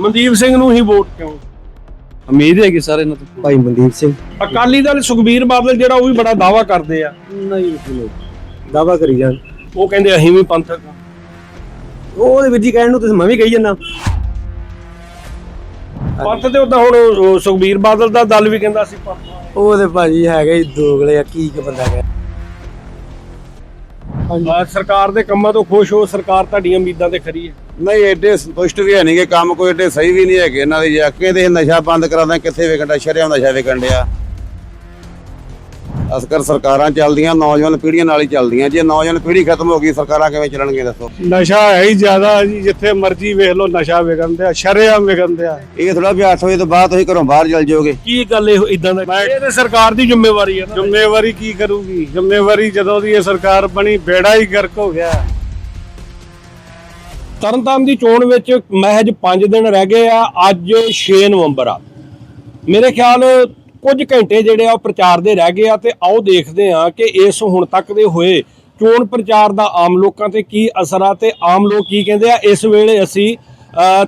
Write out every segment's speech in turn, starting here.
ਮਨਦੀਪ ਸਿੰਘ ਨੂੰ ਹੀ ਵੋਟ ਕਿਉਂ? ਉਮੀਦ ਹੈਗੀ ਸਰ ਇਹਨਾਂ ਤੋਂ। ਭਾਈ ਮਨਦੀਪ ਸਿੰਘ। ਅਕਾਲੀ ਦਲ ਸੁਖਬੀਰ ਬਾਦਲ ਜਿਹੜਾ ਉਹ ਵੀ ਬੜਾ ਦਾਵਾ ਕਰਦੇ ਆ। ਨਹੀਂ ਜੀ ਦਾਵਾ ਕਰੀ ਜਾਣ। ਉਹ ਕਹਿੰਦੇ ਅਸੀਂ ਵੀ ਪੰਥਕ ਆ। ਉਹਦੇ ਵਿੱਚ ਹੀ ਕਹਿਣ ਨੂੰ ਤੁਸੀਂ ਮੈਂ ਵੀ ਕਹੀ ਜੰਨਾ ਪੰਥ ਤੇ ਉਦਾਂ ਹੁਣ ਉਹ ਸੁਖਬੀਰ ਬਾਦਲ ਦਾ ਦਲ ਵੀ ਕਹਿੰਦਾ ਸੀ ਪੰਥ ਆ। ਉਹਦੇ ਭਾਜੀ ਹੈਗੇ ਹੀ ਦੋਗਲੇ ਆ ਕੀ ਕਿ ਬੰਦਾ ਕਹਿ। ਅਹ ਸਰਕਾਰ ਦੇ ਕੰਮਾਂ ਤੋਂ ਖੁਸ਼ ਹੋ ਸਰਕਾਰ ਤੁਹਾਡੀਆਂ ਉਮੀਦਾਂ ਤੇ ਖਰੀ ਹੈ। ਨਹੀਂ ਐਡੇ ਸੰਤੁਸ਼ਟ ਵੀ ਹੈ ਨਹੀਂਗੇ ਕੰਮ ਕੋਈ ਐਡੇ ਸਹੀ ਵੀ ਨਹੀਂ ਹੈਗੇ। ਇਹਨਾਂ ਦੇ ਜਾਕੇ ਤੇ ਨਸ਼ਾ ਬੰਦ ਕਰਾਉਂਦਾ ਕਿੱਥੇ ਵਿਕਣ ਡਿਆ ਸ਼ਰਿਆਮ ਨਸ਼ਾ ਵਿਕਣ ਡਿਆ। ਅਸਕਰ ਸਰਕਾਰਾਂ ਚੱਲਦੀਆਂ ਨੌਜਵਾਨ ਪੀੜ੍ਹੀਆਂ ਨਾਲ ਹੀ ਚੱਲਦੀਆਂ। ਜੇ ਨੌਜਵਾਨ ਪੀੜ੍ਹੀ ਖਤਮ ਹੋ ਗਈ ਸਰਕਾਰਾਂ ਕਿਵੇਂ ਚੱਲਣਗੇ ਦੱਸੋ? ਨਸ਼ਾ ਹੈ ਹੀ ਜ਼ਿਆਦਾ ਜੀ ਜਿੱਥੇ ਮਰਜ਼ੀ ਵੇਖ ਲਓ ਨਸ਼ਾ ਵਿਕਣ ਦਿਆ ਸ਼ਰੇਆਮ ਵਿਕਣ ਦਿਆ। ਇਹ ਥੋੜਾ ਵੀ 8 ਵਜੇ ਤੋਂ ਬਾਅਦ ਤੁਸੀਂ ਘਰੋਂ ਬਾਹਰ ਚੱਲ ਜਾਓਗੇ। ਕੀ ਗੱਲ ਇਹ ਇਦਾਂ ਦਾ? ਇਹ ਤੇ ਸਰਕਾਰ ਦੀ ਜ਼ਿੰਮੇਵਾਰੀ ਹੈ ਨਾ। ਜ਼ਿੰਮੇਵਾਰੀ ਕੀ ਕਰੂਗੀ? ਜ਼ਿੰਮੇਵਾਰੀ ਜਦੋਂ ਦੀ ਇਹ ਸਰਕਾਰ ਬਣੀ ਬੇੜਾ ਹੀ ਗਰਕ ਹੋ ਗਿਆ। ਤਰਨਤਾਰਨ ਦੀ ਚੋਣ ਵਿੱਚ ਮਹਿਜ 5 ਦਿਨ ਰਹਿ ਗਏ ਆ ਅੱਜ 6 ਨਵੰਬਰ ਆ। ਮੇਰੇ ਖਿਆਲ ਕੁਝ ਘੰਟੇ ਜਿਹੜੇ ਆ ਉਹ ਪ੍ਰਚਾਰ ਦੇ ਰਹਿ ਗਏ ਆ ਤੇ ਆਓ ਦੇਖਦੇ ਆ ਕਿ ਇਸ ਹੁਣ ਤੱਕ ਦੇ ਹੋਏ ਚੋਣ ਪ੍ਰਚਾਰ ਦਾ ਆਮ ਲੋਕਾਂ ਤੇ ਕੀ ਅਸਰ ਆ ਤੇ ਆਮ ਲੋਕ ਕੀ ਕਹਿੰਦੇ ਆ? ਇਸ ਵੇਲੇ ਅਸੀਂ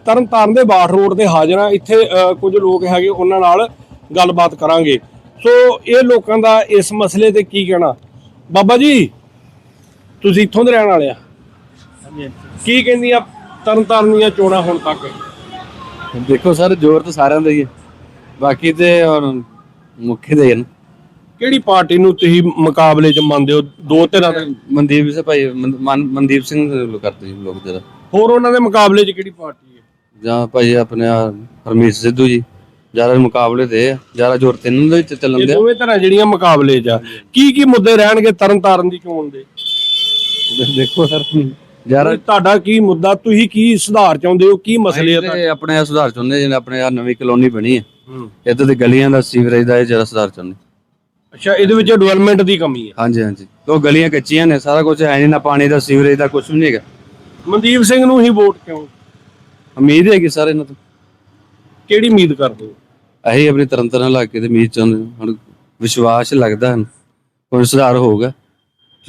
ਤਰਨਤਾਰਨ ਦੇ ਬਾਠ ਰੋਡ ਤੇ ਹਾਜ਼ਰ ਆ ਇੱਥੇ ਕੁਝ ਲੋਕ ਹੈਗੇ ਉਹਨਾਂ ਨਾਲ ਗੱਲਬਾਤ ਕਰਾਂਗੇ। ਸੋ ਇਹ ਲੋਕਾਂ ਦਾ ਇਸ ਮਸਲੇ ਤੇ ਕੀ ਕਹਿਣਾ? ਬਾਬਾ ਜੀ ਤੁਸੀਂ ਇੱਥੋਂ ਦੇ ਰਹਿਣ ਵਾਲੇ ਆ। ਕੀ ਕਹਿੰਦੀਆਂ ਤਰਨਤਾਰਨ ਦੀਆਂ ਚੋਣਾਂ ਹੁਣ ਤੱਕ? ਦੇਖੋ ਸਰ ਜ਼ੋਰ ਤਾਂ ਸਾਰਿਆਂ ਦਾ ਹੀ ਹੈ। ਬਾਕੀ ਤੇ ਹੁਣ ਮੁੱਖੀ ਦੇ ਹਨ ਕਿਹੜੀ ਪਾਰਟੀ ਨੂੰ ਤੁਸੀਂ ਮੁਕਾਬਲੇ 'ਚ ਮੰਨਦੇ ਹੋ? ਦੋ ਧਿਰਾਂ ਦੇ। ਮਨਦੀਪ ਸਿੰਘ ਭਾਈ ਮਨ- ਮਨ- ਮਨਦੀਪ ਸਿੰਘ ਕਰਦੇ ਜੀ ਲੋਕ ਜ਼ਿਆਦਾ। ਹੋਰ ਉਹਨਾਂ ਦੇ ਮੁਕਾਬਲੇ 'ਚ ਕਿਹੜੀ ਪਾਰਟੀ ਹੈ? ਜਾਂ ਭਾਈ ਆਪਣੇ ਹਰਮੀਤ ਸਿੱਧੂ ਜੀ ਜ਼ਿਆਦਾ ਮੁਕਾਬਲੇ ਤੇ ਆ। ਜ਼ਿਆਦਾ ਜ਼ੋਰ ਤੇ ਇਹਨਾਂ ਦੇ ਵਿੱਚ ਚੱਲਣ ਇਹ ਦੇ ਦੋਵੇਂ ਧਿਰਾਂ ਜਿਹੜੀਆਂ ਮੁਕਾਬਲੇ 'ਚ ਆ। ਕੀ ਕੀ ਮੁੱਦੇ ਰਹਿਣਗੇ ਤਰਨਤਾਰਨ ਦੀ ਚੋਣ ਦੇ? ਦੇਖੋ ਸਰ ਜ਼ਿਆਦਾ ਤੁਹਾਡਾ ਕੀ ਮੁੱਦਾ? ਤੁਸੀਂ ਕੀ ਸੁਧਾਰ ਚਾਹੁੰਦੇ ਹੋ? ਕੀ ਮਸਲੇ ਆ ਤੁਹਾਡੇ? ਤੇ ਆਪਣੇ ਆਹ ਸੁਧਾਰ ਚਾਹੁੰਦੇ ਜਿਵੇਂ ਆਪਣੇ ਆ ਨਵੀਂ ਕਲੋਨੀ ਬਣੀ ਹੈ। ਇੱਥੇ ਦੇ ਗਲੀਆਂ ਦਾ ਸੀਵਰੇਜ ਦਾ ਇਹ ਜ਼ਿਆਦਾ ਸੁਧਾਰ ਚਾਹੁੰਦੇ। ਅੱਛਾ ਇਹਦੇ ਵਿੱਚ ਡਿਵੈਲਪਮੈਂਟ ਦੀ ਕਮੀ ਹੈ ਹਾਂਜੀ ਹਾਂਜੀ। ਉਹ ਗਲੀਆਂ ਕੱਚੀਆਂ ਨੇ ਸਾਰਾ ਕੁਝ ਹੈ ਨਹੀਂ ਨਾ ਪਾਣੀ ਦਾ ਸੀਵਰੇਜ ਦਾ ਕੁਝ ਵੀ ਨਹੀਂ ਹੈਗਾ। ਮਨਦੀਪ ਸਿੰਘ ਨੂੰ ਹੀ ਵੋਟ ਕਿਉਂ? ਉਮੀਦ ਹੈਗੀ ਸਰ ਇਹਨਾਂ ਤੋਂ। ਕਿਹੜੀ ਉਮੀਦ ਕਰਦੇ ਹੋ? ਅਸੀਂ ਆਪਣੀ ਤਰਨਤਾਰਨ ਇਲਾਕੇ ਦੇ ਮੀਤ ਚਾਹੁੰਦੇ ਹਾਂ। ਹੁਣ ਵਿਸ਼ਵਾਸ ਲੱਗਦਾ ਹਨ ਕੋਈ ਸੁਧਾਰ ਹੋਊਗਾ।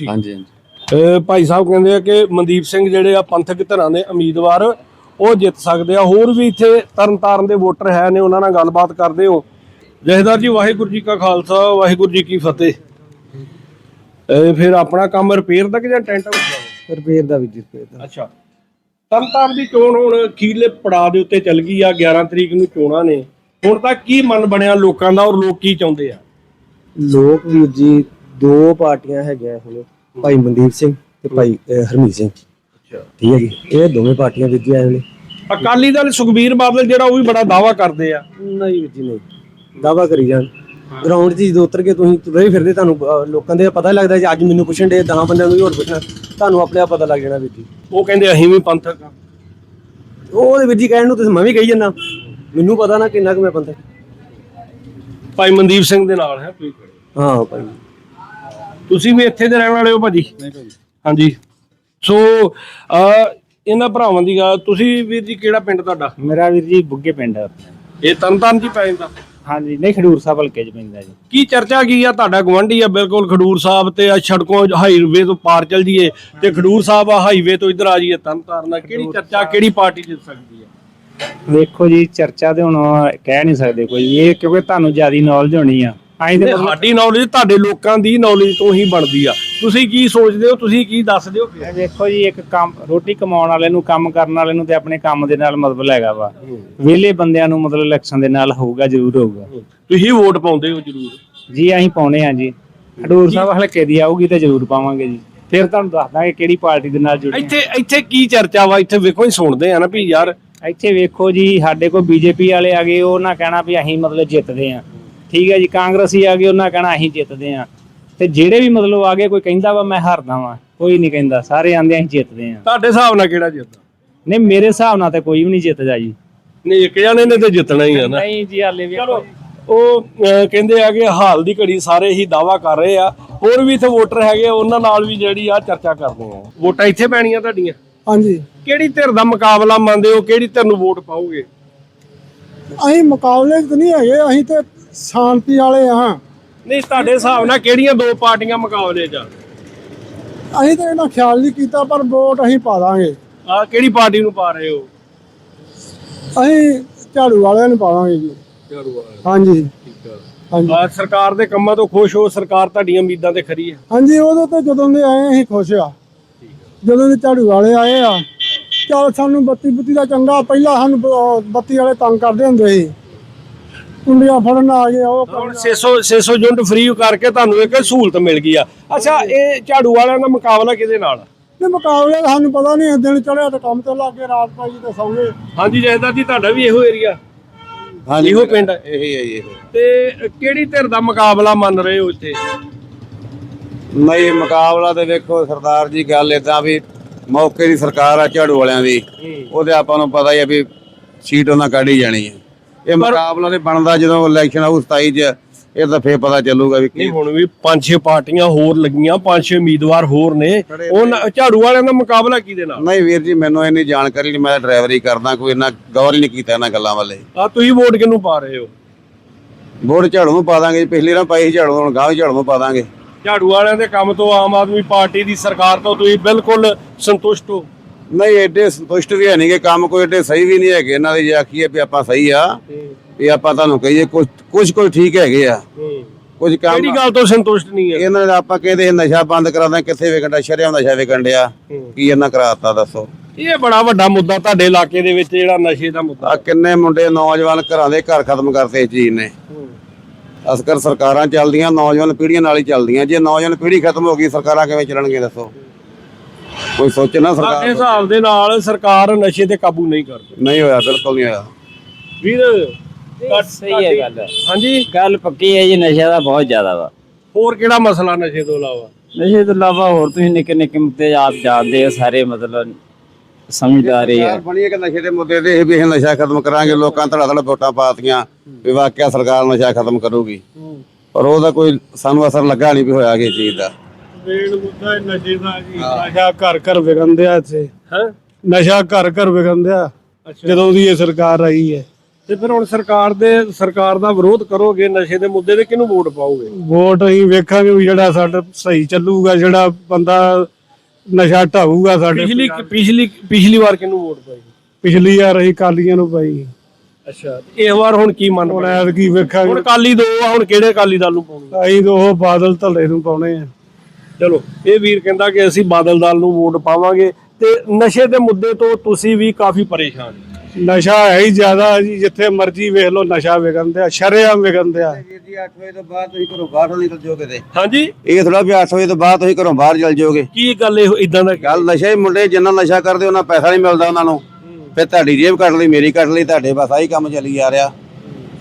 ਹਾਂਜੀ ਹਾਂਜੀ। ਭਾਈ ਸਾਹਿਬ ਕਹਿੰਦੇ ਆ ਕਿ ਮਨਦੀਪ ਸਿੰਘ ਜਿਹੜੇ ਆ ਪੰਥਕ ਧਿਰਾਂ ਦੇ ਉਮੀਦਵਾਰ ਉਹ ਜਿੱਤ ਸਕਦੇ ਆ। ਹੋਰ ਵੀ ਇੱਥੇ ਤਰਨਤਾਰਨ ਦੇ ਵੋਟਰ ਹੈ ਨੇ ਉਹਨਾਂ ਨਾਲ ਗੱਲਬਾਤ ਕਰਦੇ ਹੋ। ਜਹਦਾਰ ਜੀ ਵਾਹਿਗੁਰੂ ਜੀ ਕਾ ਖਾਲਸਾ ਵਾਹਿਗੁਰੂ ਜੀ ਕੀ ਫਤਿਹ। ਫਿਰ ਆਪਣਾ ਕੰਮ ਰਿਪੇਅਰ ਦਾ ਕਿ ਜਾਂ ਟੈਂਟ ਹਾਊਸ ਰਿਪੇਅਰ ਦਾ ਵੀ ਜੀ ਰਿਪੇਅਰ ਦਾ। ਅੱਛਾ। ਤਰਨਤਾਰਨ ਦੀ ਚੋਣ ਹੁਣ ਅਖੀਰਲੇ ਪੜਾਅ ਦੇ ਉੱਤੇ ਚੱਲ ਗਈ ਆ 11 ਤਰੀਕ ਨੂੰ ਚੋਣਾਂ ਨੇ। ਹੁਣ ਤੱਕ ਕੀ ਮਨ ਬਣਿਆ ਲੋਕਾਂ ਦਾ ਔਰ ਲੋਕ ਕੀ ਚਾਹੁੰਦੇ ਆ? ਲੋਕ ਵੀਰ ਜੀ ਦੋ ਪਾਰਟੀਆਂ ਹੈਗੀਆਂ ਹੁਣ। ਭਾਈ ਮਨਦੀਪ ਸਿੰਘ ਤੇ ਭਾਈ ਅਹ, ਹਰਮੀਤ ਸਿੰਘ। ਅੱਛਾ। ਠੀਕ ਹੈ ਜੀ। ਇਹ ਦੋਵੇਂ ਪਾਰਟੀਆਂ ਜੀ ਆਏ ਹੋਣੇ। ਅਕਾਲੀ ਦਲ ਸੁਖਬੀਰ ਬਾਦਲ ਜਿਹੜਾ ਉਹ ਵੀ ਬੜਾ ਦਾਵਾ ਕਰਦੇ ਆ। ਨਹੀਂ ਵੀਰ ਜੀ ਨਹੀਂ। ਦਾਵਾ ਕਰੀ ਜਾਣ। ਗਰਾਊਂਡ 'ਚ ਜਦੋਂ ਉਤਰ ਕੇ ਤੁਸੀਂ ਤੁਰੇ ਫਿਰਦੇ ਤੁਹਾਨੂੰ ਅਹ, ਲੋਕਾਂ ਦੇ ਪਤਾ ਲੱਗਦਾ ਜੀ ਅੱਜ ਮੈਨੂੰ ਪੁੱਛਣ ਦੇ 10 ਬੰਦਿਆਂ ਨੂੰ ਵੀ ਹੋਰ ਪੁੱਛਣਾ ਤੁਹਾਨੂੰ ਆਪਣੇ ਆਪ ਪਤਾ ਲੱਗ ਜਾਣਾ ਵੀਰ ਜੀ। ਉਹ ਕਹਿੰਦੇ ਅਸੀਂ ਵੀ ਪੰਥਕ ਆ। ਉਹਦੇ ਵੀਰ ਜੀ ਕਹਿਣ ਨੂੰ ਤੁਸੀਂ ਮੈਂ ਵੀ ਕਹੀ ਜੰਨਾ ਮੈਨੂੰ ਪਤਾ ਨਾ ਕਿੰਨਾ ਕੁ ਮੈਂ ਬੰਦਾ ਭਾਈ ਮਨਦੀਪ ਸਿੰਘ ਦੇ ਨਾਲ ਹੈ। ਤੁਸੀਂ ਖੜੇ। ਹਾਂ ਭਾਈ। ਤੁਸੀਂ ਵੀ ਇੱਥੇ ਦੇ ਰਹਿਣ ਵਾਲੇ ਹੋ ਭਾਜੀ? ਹਾਂਜੀ। ਸੋ ਅ ਇਹਨਾਂ ਭਰਾਵਾਂ ਦੀ ਗੱਲ ਤੁਸੀਂ ਵੀਰ ਜੀ ਕਿਹੜਾ ਪਿੰਡ ਤੁਹਾਡਾ? ਮੇਰਾ ਵੀਰ ਜੀ ਬੁੱਗੇ ਪਿੰਡ ਆ। ਇਹ ਤਰਨਤਾਰਨ ਜੀ ਪੈ ਜਾਂਦਾ। ਹਾਂਜੀ ਨਹੀਂ ਖਡੂਰ ਸਾਹਿਬ ਹਲਕੇ ਚ ਪੈਂਦਾ ਜੀ। ਕੀ ਚਰਚਾ ਕੀ ਆ ਤੁਹਾਡਾ ਗਵੰਡੀ ਆ? ਬਿਲਕੁਲ ਖਡੂਰ ਸਾਹਿਬ ਤੇ ਆ ਸੜਕੋਂ ਹਾਈਵੇ ਤੋਂ ਪਾਰ ਚਲ ਜੀਏ ਤੇ ਖਡੂਰ ਸਾਹਿਬ ਆ ਹਾਈਵੇ ਤੋਂ ਇੱਧਰ ਆ ਜੀਏ ਤਰਨਤਾਰਨ ਨਾਲ ਕਿਹੜੀ ਚਰਚਾ ਕਿਹੜੀ ਪਾਰਟੀ ਜਿੱਤ ਸਕਦੀ ਆ? ਵੇਖੋ ਜੀ ਚਰਚਾ ਤੇ ਹੁਣ ਕਹਿ ਨਹੀਂ ਸਕਦੇ ਕੋਈ। ਵੀ, ਇਹ ਕਿਉਂਕਿ ਤੁਹਾਨੂੰ ਜਿਆਦੀ ਨੌਲੇਜ ਹੋਣੀ ਆ। ਤੇ ਤੇ ਸਾਡੀ ਨੌਲੇਜ ਤੁਹਾਡੇ ਲੋਕਾਂ ਦੀ ਨੌਲੇਜ ਤੋਂ ਹੀ ਬਣਦੀ ਆ। ਤੁਸੀਂ ਕੀ ਸੋਚਦੇ ਹੋ ਤੁਸੀਂ ਕੀ ਦੱਸਦੇ ਹੋ? ਵੇਖੋ ਜੀ ਇੱਕ ਕੰਮ ਰੋਟੀ ਕਮਾਉਣ ਵਾਲੇ ਨੂੰ ਕੰਮ ਕਰਨ ਵਾਲੇ ਨੂੰ ਤੇ ਆਪਣੇ ਕੰਮ ਦੇ ਨਾਲ ਮਤਲਬ ਹੈਗਾ ਵਾ। ਵਿਹਲੇ ਬੰਦਿਆਂ ਨੂੰ ਮਤਲਬ ਇਲੈਕਸ਼ਨ ਦੇ ਨਾਲ ਹੋਊਗਾ ਜ਼ਰੂਰ ਹੋਊਗਾ। ਤੁਸੀਂ ਵੋਟ ਪਾਉਂਦੇ ਹੋ ਜ਼ਰੂਰ। ਜੀ ਅਸੀਂ ਪਾਉਣੇ ਆ ਜੀ। ਹਡੂਰ ਸਾਹਿਬ ਹਲਕੇ ਦੀ ਆਊਗੀ ਤੇ ਜ਼ਰੂਰ ਪਾਵਾਂਗੇ ਜੀ। ਫਿਰ ਤੁਹਾਨੂੰ ਦੱਸ ਦਾਂਗੇ ਕਿਹੜੀ ਪਾਰਟੀ ਦੇ ਨਾਲ ਜੁੜੇ ਇੱਥੇ ਇੱਥੇ ਕੀ ਚਰਚਾ ਵਾ? ਇੱਥੇ ਵੇਖੋ ਹੀ ਸੁਣਦੇ ਆ ਨਾ ਵੀ ਯਾਰ ਇੱਥੇ ਵੇਖੋ ਜੀ ਸਾਡੇ ਕੋਲ ਬੀਜੇਪੀ ਵਾਲੇ ਆ ਗਏ ਉਹਨਾਂ ਕਹਿਣਾ ਵੀ ਅਸੀਂ ਮਤਲਬ ਜਿੱਤਦੇ ਆ ਠੀਕ ਹੈ ਜੀ ਕਾਂਗਰਸੀ ਆ ਗਏ ਉਹਨਾਂ ਕਹਿਣਾ ਅਸੀਂ ਜਿੱਤਦੇ ਆ ਤੇ ਜਿਹੜੇ ਵੀ ਮਤਲਬ ਆ ਗਏ ਕੋਈ ਕਹਿੰਦਾ ਵਾ ਮੈਂ ਹਾਰਦਾ ਵਾਂ। ਕੋਈ ਨਹੀਂ ਕਹਿੰਦਾ ਸਾਰੇ ਆਂਦੇ ਅਸੀਂ ਜਿੱਤਦੇ ਆ ਤੁਹਾਡੇ ਹਿਸਾਬ ਨਾਲ ਕਿਹੜਾ ਜਿੱਤਦਾ? ਨਹੀਂ ਮੇਰੇ ਹਿਸਾਬ ਨਾਲ ਤਾਂ ਕੋਈ ਵੀ ਨਹੀਂ ਜਿੱਤਦਾ ਜੀ। ਨਹੀਂ ਇੱਕ ਜਾਣੇ ਨੇ ਤੇ ਜਿੱਤਣਾ ਹੀ ਆ ਨਾ। ਨਹੀਂ ਜੀ ਹਾਲੇ ਵੇਖੋ ਚਲੋ ਉਹ ਅਹ, ਕਹਿੰਦੇ ਆ ਕਿ ਹਾਲ ਦੀ ਘੜੀ ਸਾਰੇ ਹੀ ਦਾਵਾ ਕਰ ਰਹੇ ਆ। ਹੋਰ ਵੀ ਇੱਥੇ ਵੋਟਰ ਹੈਗੇ ਆ, ਉਹਨਾਂ ਨਾਲ ਵੀ ਜਿਹੜੀ ਆ ਚਰਚਾ ਕਰਦੇ ਆ। ਵੋਟਾਂ ਇੱਥੇ ਪੈਣੀਆਂ ਤੁਹਾਡੀਆਂ? ਹਾਂਜੀ। ਕਿਹੜੀ ਧਿਰ ਦਾ ਮੁਕਾਬਲਾ ਮੰਨਦੇ ਹੋ ਕਿਹੜੀ ਧਿਰ ਨੂੰ ਵੋਟ ਪਾਓਗੇ? ਅਸੀਂ ਮੁਕਾਬਲੇ 'ਚ ਤਾਂ ਨਹੀਂ ਹੈਗੇ ਅਸੀਂ ਤੇ ਸ਼ਾਂਤੀ ਵਾਲੇ ਹਾਂ ਨਹੀਂ ਤੁਹਾਡੇ ਹਿਸਾਬ ਨਾਲ ਕਿਹੜੀਆਂ ਦੋ ਪਾਰਟੀਆਂ ਮੁਕਾਬਲੇ 'ਚ ਆ? ਅਸੀਂ ਤਾਂ ਇਹਨਾਂ ਖਿਆਲ ਨਹੀਂ ਕੀਤਾ ਪਰ ਵੋਟ ਅਸੀਂ ਪਾ ਦਾਂਗੇ। ਆਹ ਕਿਹੜੀ ਪਾਰਟੀ ਨੂੰ ਪਾ ਰਹੇ ਹੋ? ਅਸੀਂ ਝਾੜੂ ਵਾਲਿਆਂ ਨੂੰ ਪਾਵਾਂਗੇ ਜੀ। ਹਾਂਜੀ। ਠੀਕ ਆ। ਹਾਂਜੀ। ਆ ਸਰਕਾਰ ਦੇ ਕੰਮਾਂ ਤੋਂ ਖੁਸ਼ ਹੋ ਸਰਕਾਰ ਤੁਹਾਡੀਆਂ ਉਮੀਦਾਂ ਤੇ ਖਰੀ ਹੈ ਹਾਂਜੀ ਉਦੋਂ ਤੋਂ ਜਦੋਂ ਦੇ ਆਏ ਅਸੀਂ ਖੁਸ਼ ਆ। ਜਦੋਂ ਦੇ ਝਾੜੂ ਵਾਲੇ ਆਏ ਆ ਚਲ ਸਾਨੂੰ ਬੱਤੀ ਬੁੱਤੀ ਦਾ ਚੰਗਾ ਪਹਿਲਾਂ ਸਾਨੂੰ ਬ- ਬੱਤੀ ਵਾਲੇ ਤੰਗ ਕਰਦੇ ਹੁੰਦੇ ਸੀ। ਕੁੰਡੀਆਂ ਫੜਨ ਆ ਗਏ ਉਹ ਹੁਣ 600 600 ਯੂਨਿਟ ਫ੍ਰੀ ਕਰਕੇ ਤੁਹਾਨੂੰ ਇੱਕ ਸਹੂਲਤ ਮਿਲ ਗਈ ਆ। ਅੱਛਾ ਇਹ ਝਾੜੂ ਵਾਲਿਆਂ ਦਾ ਮੁਕਾਬਲਾ ਕਿਹਦੇ ਨਾਲ? ਆ? ਮੁਕਾਬਲੇ ਦਾ ਸਾਨੂੰ ਪਤਾ ਨਹੀਂ ਦਿਨ ਚੜਿਆ ਤੇ ਕੰਮ ਤੇ ਲੱਗ ਗਏ ਰਾਤ ਪਾਈ ਤੇ ਸੌਂਗੇ ਹਾਂਜੀ ਜੈਦਾ ਜੀ ਤੁਹਾਡਾ ਵੀ ਇਹੋ ਏਰੀਆ ਹਾਂਜੀ। ਇਹੋ ਪਿੰਡ? ਹੈ। ਇਹੀ ਹੈ ਜੀ ਇਹੋ। ਤੇ ਕਿਹੜੀ ਧਿਰ ਦਾ ਮੁਕਾਬਲਾ ਮੰਨ ਰਹੇ ਹੋ ਇੱਥੇ? ਨਹੀਂ ਮੁਕਾਬਲਾ ਤੇ ਵੇਖੋ ਸਰਦਾਰ ਜੀ ਗੱਲ ਇਦਾਂ ਵੀ ਮੌਕੇ ਦੀ ਸਰਕਾਰ ਆ ਝਾੜੂ ਵਾਲਿਆਂ ਦੀ। ਉਹਦੇ ਆਪਾਂ ਨੂੰ ਪਤਾ ਹੀ ਆ ਵੀ ਸੀਟ ਉਹਨਾਂ ਕੱਢੀ ਜਾਣੀ ਹੈ ਇਹ ਮੁਕਾਬਲਾ ਤੇ ਬਣਦਾ ਜਦੋਂ ਇਲੈਕਸ਼ਨ ਆਊ 27 ਚ ਇਹ ਤਾਂ ਫੇਰ ਪਤਾ ਚੱਲੂਗਾ ਵੀ ਨਹੀਂ ਹੁਣ ਵੀ ਪੰਜ ਛੇ ਪਾਰਟੀਆਂ ਹੋਰ ਲੱਗੀਆਂ ਪੰਜ ਛੇ ਉਮੀਦਵਾਰ ਹੋਰ ਨੇ। ਉਹ ਝਾੜੂ ਵਾਲਿਆਂ ਦਾ ਮੁਕਾਬਲਾ ਕਿਹਦੇ ਨਾਲ? ਨਹੀਂ ਵੀਰ ਜੀ ਮੈਨੂੰ ਇੰਨੀ ਜਾਣਕਾਰੀ ਨਹੀਂ ਮੈਂ ਡਰਾਈਵਰੀ ਕਰਦਾ ਕੋਈ ਇੰਨਾ ਗੌਰ ਹੀ ਨਹੀਂ ਕੀਤਾ ਇਹਨਾਂ ਗੱਲਾਂ ਵੱਲੇ। ਆ ਤੁਸੀਂ ਵੋਟ ਕਿਹਨੂੰ ਪਾ ਰਹੇ ਹੋ? ਵੋਟ ਝਾੜੂ ਨੂੰ ਪਾ ਦਾਂਗੇ ਜੀ, ਪਿਛਲੀ ਵਾਰ ਪਾਈ ਸੀ ਝਾੜੂ ਨੂੰ, ਹੁਣ ਗਾਂਹ ਵੀ ਝਾੜੂ ਨੂੰ ਪਾ ਦਾਂਗੇ। ਝਾੜੂ ਵਾਲਿਆਂ ਦੇ ਕੰਮ ਤੋਂ ਆਮ ਆਦਮੀ ਪਾਰਟੀ ਦੀ ਸਰਕਾਰ ਤੋਂ ਤੁਸੀਂ ਬਿਲਕੁਲ ਸੰਤੁਸ਼ਟ ਹੋ? ਨਹੀਂ ਐਡੇ ਸੰਤੁਸ਼ਟ ਵੀ ਹੈ ਨਹੀਂਗੇ ਕੰਮ ਕੋਈ ਐਡੇ ਸਹੀ ਵੀ ਨਹੀਂ ਹੈਗੇ। ਇਹਨਾਂ ਦੇ ਜੇ ਆਖੀਏ ਵੀ ਆਪਾਂ ਸਹੀ ਆ ਵੀ ਆਪਾਂ ਤੁਹਾਨੂੰ ਕਹੀਏ ਕੁਝ ਕੁਝ ਕੁਝ ਠੀਕ ਹੈਗੇ ਆ। ਕੁਝ ਕੰਮ ਕਿਹੜੀ ਗੱਲ ਤੋਂ ਸੰਤੁਸ਼ਟ ਨਹੀਂ ਹੈ ਇਹਨਾਂ ਨੇ ਆਪਾਂ ਕਹਿੰਦੇ ਨਸ਼ਾ ਬੰਦ ਕਰਾਉਂਦੇ ਕਿੱਥੇ ਵਿਕਣ ਸ਼ਰਿਆਂ ਨਸ਼ਾ ਵਿਕਣ ਡਿਆ। ਕੀ ਇਹਨਾਂ ਕਰਾਤਾ ਦੱਸੋ। ਇਹ ਬੜਾ ਵੱਡਾ ਮੁੱਦਾ ਤੁਹਾਡੇ ਇਲਾਕੇ ਦੇ ਵਿੱਚ ਜਿਹੜਾ ਨਸ਼ੇ ਦਾ ਮੁੱਦਾ। ਆ ਕਿੰਨੇ ਮੁੰਡੇ ਨੌਜਵਾਨ ਘਰਾਂ ਦੇ ਘਰ ਖਤਮ ਕਰਤੇ ਇਸ ਚੀਜ਼ ਨੇ। ਅਸਕਰ ਸਰਕਾਰਾਂ ਚੱਲਦੀਆਂ ਨੌਜਵਾਨ ਪੀੜ੍ਹੀਆਂ ਨਾਲ ਹੀ ਚੱਲਦੀਆਂ। ਜੇ ਨੌਜਵਾਨ ਪੀੜ੍ਹੀ ਖਤਮ ਹੋ ਗਈ ਸਰਕਾਰਾਂ ਕਿਵੇਂ ਚੱਲਣਗੇ ਦੱਸੋ। ਕੋਈ ਸੋਚੇ ਨਾ ਸਾਡੇ ਸਰਕਾਰ ਹਿਸਾਬ ਦੇ ਨਾਲ ਸਰਕਾਰ ਨਸ਼ੇ ਤੇ ਕਾਬੂ ਨਹੀਂ ਕਰਦੀ। ਨਹੀਂ ਹੋਇਆ ਬਿਲਕੁਲ ਨਹੀਂ ਹੋਇਆ। ਵੀਰ ਸਹੀ ਹੈ ਗੱਲ। ਹਾਂਜੀ? ਗੱਲ ਪੱਕੀ ਹੈ ਜੀ ਨਸ਼ਾ ਦਾ ਬਹੁਤ ਜ਼ਿਆਦਾ ਵਾ। ਹੋਰ ਕਿਹੜਾ ਮਸਲਾ ਨਸ਼ੇ ਤੋਂ ਇਲਾਵਾ? ਨਸ਼ੇ ਤੋਂ ਇਲਾਵਾ ਹੋਰ ਤੁਸੀਂ ਨਿੱਕੇ ਨਿੱਕੇ ਮੁੱਦੇ ਆਪ ਜਾਣਦੇ ਹੋ ਸਾਰੇ ਮਤਲਬ ਸਮਝਦਾਰ ਹੀ ਆ। ਸਰਕਾਰ ਬਣੀ ਹੈ ਕਿ ਨਸ਼ੇ ਦੇ ਮੁੱਦੇ ਤੇ ਇਹ ਵੀ ਇਹ ਨਸ਼ਾ ਖਤਮ ਕਰਾਂਗੇ ਲੋਕਾਂ ਧੜਾ ਧੜ ਵੋਟਾਂ ਪਾਤੀਆਂ ਵੀ ਵਾਕਿਆ ਸਰਕਾਰ ਨਸ਼ਾ ਖਤਮ ਕਰੂਗੀ। ਪਰ ਉਹਦਾ ਕੋਈ ਸਾਨੂੰ ਅਸਰ ਲੱਗਾ ਨਹੀਂ ਵੀ ਹੋਇਆ ਕਿ ਚੀਜ਼ ਦਾ। ਮੇਨ ਮੁੱਦਾ ਨਸ਼ੇ ਦਾ ਜੀ। ਨਸ਼ਾ ਘਰ ਘਰ ਵਿਗੰਦਿਆ ਇੱਥੇ। ਹੈ? ਨਸ਼ਾ ਘਰ ਘਰ ਵਿਗੰਦਿਆ ਜਦੋਂ ਦੀ ਇਹ ਸਰਕਾਰ ਆਈ ਹੈ। ਤੇ ਫਿਰ ਹੁਣ ਸਰਕਾਰ ਦੇ ਸਰਕਾਰ ਦਾ ਵਿਰੋਧ ਕਰੋਗੇ ਨਸ਼ੇ ਦੇ ਮੁੱਦੇ ਤੇ ਕਿਹਨੂੰ ਵੋਟ ਪਾਓਗੇ? ਵੋਟ ਅਸੀਂ ਵੇਖਾਂਗੇ ਵੀ ਜਿਹੜਾ ਸਾਡਾ ਸਹੀ ਚੱਲੂਗਾ ਜਿਹੜਾ ਬੰਦਾ ਨਸ਼ਾ ਢਾਊਗਾ ਸਾਡੇ ਪਿਛਲੀ ਪਿਛਲੀ ਪਿਛਲੀ ਵਾਰ ਕਿਹਨੂੰ ਵੋਟ ਪਾਈ? ਪਿਛਲੀ ਵਾਰ ਅਸੀਂ ਕਾਲੀਆਂ ਨੂੰ ਪਾਈ। ਅੱਛਾ ਇਸ ਵਾਰ ਹੁਣ ਕੀ ਮਨ ਹੁਣ ਐਤਕੀ ਵੇਖਾਂਗੇ। ਹੁਣ ਕਾਲੀ ਦੋ ਆ ਹੁਣ ਕਿਹੜੇ ਕਾਲੀ ਦਲ ਨੂੰ ਪਾਉਣੀ? ਅਸੀਂ ਉਹ ਬਾਦਲ ਧੱਲੇ ਨੂੰ ਪਾਉਣੇ ਆ। ਚਲੋ ਇਹ ਵੀਰ ਕਹਿੰਦਾ ਕਿ ਅਸੀਂ ਬਾਦਲ ਦਲ ਨੂੰ ਵੋਟ ਪਾਵਾਂਗੇ ਤੇ ਨਸ਼ੇ ਦੇ ਮੁੱਦੇ ਤੋਂ ਤੁਸੀਂ ਵੀ ਕਾਫੀ ਪਰੇਸ਼ਾਨ ਹੋ। ਨਸ਼ਾ ਹੈ ਹੀ ਜ਼ਿਆਦਾ ਜੀ ਜਿੱਥੇ ਮਰਜ਼ੀ ਵੇਖ ਲਓ ਨਸ਼ਾ ਵਿਗੰਦਿਆ ਸ਼ਰੇਆਮ ਵਿਗੰਦਿਆ ਵੀਰ ਜੀ 8 ਵਜੇ ਤੋਂ ਬਾਅਦ ਤੁਸੀਂ ਘਰੋਂ ਬਾਹਰ ਨਿਕਲ ਜਾਓਗੇ ਤੇ। ਹਾਂਜੀ? ਇਹ ਥੋੜਾ ਵੀ 8 ਵਜੇ ਤੋਂ ਬਾਅਦ ਤੁਸੀਂ ਘਰੋਂ ਬਾਹਰ ਚਲ ਜਾਓਗੇ। ਕੀ ਗੱਲ ਇਹ ਇਦਾਂ ਦਾ ਗੱਲ ਨਸ਼ਾ ਹੀ ਮੁੰਡੇ ਜਿੰਨਾ ਨਸ਼ਾ ਕਰਦੇ ਉਹਨਾਂ ਪੈਸਾ ਨਹੀਂ ਮਿਲਦਾ ਉਹਨਾਂ ਨੂੰ। ਫਿਰ ਤੁਹਾਡੀ ਜੇਬ ਕੱਟ ਲਈ ਮੇਰੀ ਕੱਟ ਲਈ ਤੁਹਾਡੇ ਬਸ ਆਹੀ ਕੰਮ ਚੱਲੀ ਜਾ ਰਿਹਾ।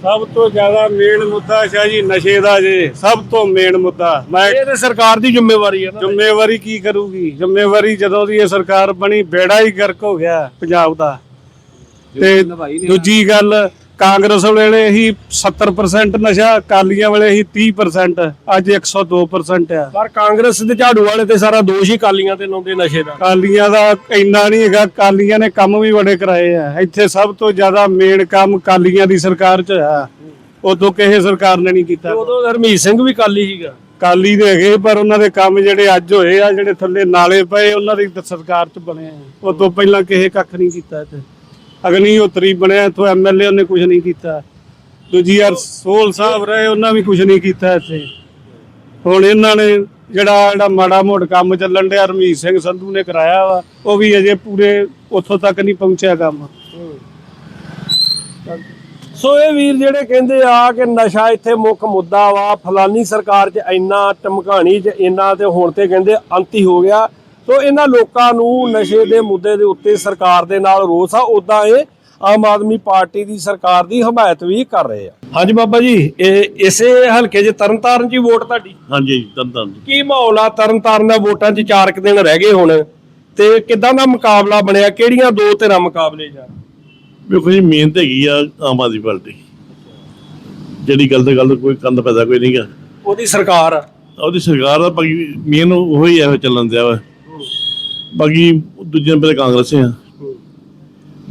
ਸਭ ਤੋਂ ਜ਼ਿਆਦਾ ਮੇਨ ਮੁੱਦਾ ਸ਼ਾਹ ਜੀ ਨਸ਼ੇ ਦਾ ਜੇ ਸਭ ਤੋਂ ਮੇਨ ਮੁੱਦਾ। ਮੈਂ ਇਹ ਤੇ ਸਰਕਾਰ ਦੀ ਜ਼ਿੰਮੇਵਾਰੀ ਹੈ ਨਾ। ਜ਼ਿੰਮੇਵਾਰੀ ਕੀ ਕਰੂਗੀ? ਜ਼ਿੰਮੇਵਾਰੀ ਜਦੋਂ ਦੀ ਇਹ ਸਰਕਾਰ ਬਣੀ ਬੇੜਾ ਹੀ ਗਰਕ ਹੋ ਗਿਆ ਪੰਜਾਬ ਦਾ। ਤੇ ਦੂਜੀ ਗੱਲ ਕਾਂਗਰਸ ਵੇਲੇ ਹੀ 70% ਨਸ਼ਾ ਕਾਲੀਆਂ ਵੇਲੇ ਹੀ 30% ਅੱਜ 102% ਆ। ਪਰ ਕਾਂਗਰਸ ਦੇ ਝਾੜੂ ਵਾਲੇ ਤੇ ਸਾਰਾ ਦੋਸ਼ ਹੀ ਕਾਲੀਆਂ ਤੇ ਲਾਉਂਦੇ ਨਸ਼ੇ ਦਾ। ਕਾਲੀਆਂ ਦਾ ਇੰਨਾ ਨਹੀਂ ਹੈਗਾ ਕਾਲੀਆਂ ਨੇ ਕੰਮ ਵੀ ਬੜੇ ਕਰਾਏ ਆ। ਇੱਥੇ ਸਭ ਤੋਂ ਜ਼ਿਆਦਾ ਮੇਨ ਕੰਮ ਕਾਲੀਆਂ ਦੀ ਸਰਕਾਰ 'ਚ ਆ। ਉਦੋਂ ਕਿਸੇ ਸਰਕਾਰ ਨੇ ਨਹੀਂ ਕੀਤਾ। ਉਦੋਂ ਹਰਮੀਤ ਸਿੰਘ ਵੀ ਕਾਲੀ ਸੀਗਾ। ਕਾਲੀ ਦੇ ਹੈਗੇ ਪਰ ਉਹਨਾਂ ਦੇ ਕੰਮ ਜਿਹੜੇ ਅੱਜ ਹੋਏ ਆ ਜਿਹੜੇ ਥੱਲੇ ਨਾਲੇ ਪਏ ਉਹਨਾਂ ਦੀ ਸਰਕਾਰ 'ਚ ਬਣੇ ਆ। ਤੋਂ ਪਹਿਲਾਂ ਕਿਸੇ ਕੱਖ ਨਹੀਂ ਕੀਤਾ ਇੱਥੇ। ਅਗਨੀ ਬਣਿਆ ਇੱਥੋਂ ਐਮਐਲਏ ਉਹਨੇ ਕੁਝ ਨਹੀਂ ਕੀਤਾ। ਦੂਜੀ ਯਾਰ ਸੋਲ ਸਾਹਿਬ ਰਹੇ, ਉਹਨਾਂ ਵੀ ਕੁਝ ਨਹੀਂ ਕੀਤਾ ਇੱਥੇ। ਹੁਣ ਇਹਨਾਂ ਨੇ ਜਿਹੜਾ ਜਿਹੜਾ ਮਾੜਾ ਮੋਟ ਕੰਮ ਚੱਲਣ ਡਿਆ, ਰਮੀਤ ਸਿੰਘ ਸੰਧੂ ਨੇ ਕਰਾਇਆ ਵਾ, ਉਹ ਵੀ ਅਜੇ ਪੂਰੇ ਉੱਥੋਂ ਤੱਕ ਨਹੀਂ ਪਹੁੰਚਿਆ ਕੰਮ। ਸੋ ਇਹ ਵੀਰ ਜਿਹੜੇ ਕਹਿੰਦੇ ਆ ਕਿ ਨਸ਼ਾ ਇੱਥੇ ਮੁੱਖ ਮੁੱਦਾ ਵਾ, ਫਲਾਨੀ ਸਰਕਾਰ 'ਚ ਇੰਨਾ ਟਮਕਾਣੀ 'ਚ, ਇੰਨਾ ਤੇ ਹੁਣ ਤੇ ਕਹਿੰਦੇ ਅੰਤ ਹੀ ਹੋ ਗਿਆ। ਸੋ ਇਹਨਾਂ ਲੋਕਾਂ ਨੂੰ ਨਸ਼ੇ ਦੇ ਮੁੱਦੇ ਦੇ ਉੱਤੇ ਸਰਕਾਰ ਦੇ ਨਾਲ ਰੋਸ ਆ ਉਦਾਂ ਇਹ ਆਮ ਆਦਮੀ ਪਾਰਟੀ ਦੀ ਸਰਕਾਰ ਦੀ ਹਮਾਇਤ ਵੀ ਕਰ ਰਹੇ ਆ। ਹਾਂਜੀ ਬਾਬਾ ਜੀ ਇਹ ਇਸੇ ਹਲਕੇ 'ਚ ਤਰਨਤਾਰਨ 'ਚ ਹੀ ਵੋਟ ਤੁਹਾਡੀ? ਹਾਂਜੀ ਤੰਤਨ ਕੀ ਮਾਹੌਲ ਆ ਤਰਨਤਾਰਨ ਦਾ? ਵੋਟਾਂ 'ਚ ਚਾਰ ਕੁ ਦਿਨ ਰਹਿ ਗਏ ਹੁਣ। ਤੇ ਕਿਦਾਂ ਦਾ ਮੁਕਾਬਲਾ ਬਣਿਆ? ਕਿਹੜੀਆਂ ਦੋ ਧਿਰਾਂ ਮੁਕਾਬਲੇ ਜਾ ਵੇਖੋ ਜੀ ਮਿਹਨਤ ਹੈਗੀ ਆ ਆਮ ਆਦਮੀ ਪਾਰਟੀ। ਜਿਹੜੀ ਗੱਲ ਤੇ ਗੱਲ ਕੋਈ ਕੰਦ ਪੈਦਾ ਕੋਈ ਨਹੀਂਗਾ ਉਹਦੀ ਸਰਕਾਰ ਆ। ਉਹਦੀ ਸਰਕਾਰ ਦਾ ਬਾਕੀ ਮੇਨ ਉਹ ਹੀ ਐਵੇਂ ਚੱਲਣ ਦਿਆ ਵਾ। ਬਾਕੀ ਦੂਜੇ ਨੰਬਰ ਤੇ ਕਾਂਗਰਸ ਆ।